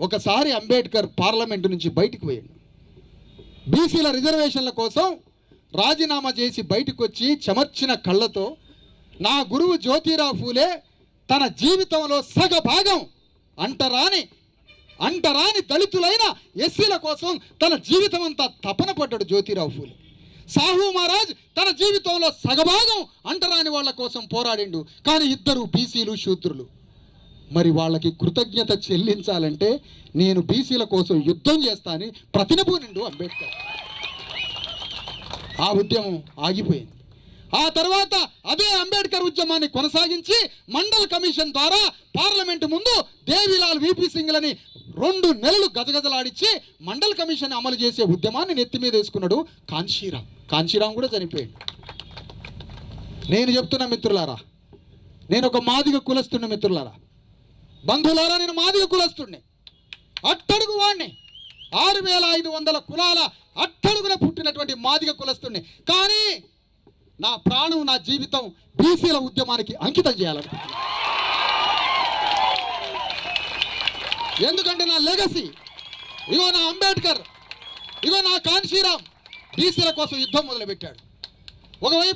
ఒకసారి అంబేద్కర్ పార్లమెంటు నుంచి బయటకు పోయాడు. బీసీల రిజర్వేషన్ల కోసం రాజీనామా చేసి బయటకు వచ్చి చెమర్చిన కళ్ళతో నా గురువు జ్యోతిరావు ఫూలే తన జీవితంలో సగ భాగం అంటరాని అంటరాని దళితులైన ఎస్సీల కోసం తన జీవితం అంతా తపన పడ్డాడు జ్యోతిరావు ఫూలే. సాహు మహారాజ్ తన జీవితంలో సగభాగం అంటరాని వాళ్ళ కోసం పోరాడిండు. కానీ ఇద్దరు బీసీలు శూద్రులు. మరి వాళ్ళకి కృతజ్ఞత చెల్లించాలంటే నేను బీసీల కోసం యుద్ధం చేస్తానని ప్రతినబూనిండు అంబేద్కర్. ఆ ఉద్యమం ఆగిపోయింది. ఆ తర్వాత అదే అంబేద్కర్ ఉద్యమాన్ని కొనసాగించి మండల్ కమిషన్ ద్వారా పార్లమెంటు ముందు దేవిలాల్ విపి సింగ్లని రెండు నెలలు గజగజలాడిచ్చి మండల్ కమిషన్ అమలు చేసే ఉద్యమాన్ని నెత్తి మీద వేసుకున్నాడు కాంశీరామ్ కాంశీరామ్ కూడా చనిపోయాడు. నేను చెప్తున్నా మిత్రులారా నేను ఒక మాదిగ కులస్తున్న మిత్రులారా బంధువులారా నేను మాదిగ కులస్తుడిని అట్టడుగు వాడిని ఆరు వేల ఐదు వందల కులాల అట్టడుగున పుట్టినటువంటి మాదిగ కులస్తుడిని కానీ నా ప్రాణం నా జీవితం బీసీల ఉద్యమానికి అంకితం చేయాలనుకుంటున్నాను ఎందుకంటే నా లెగసీ ఇగో నా అంబేద్కర్ ఇగో నా కాన్షీరామ్ బీసీల కోసం యుద్ధం మొదలుపెట్టాడు. ఒకవైపు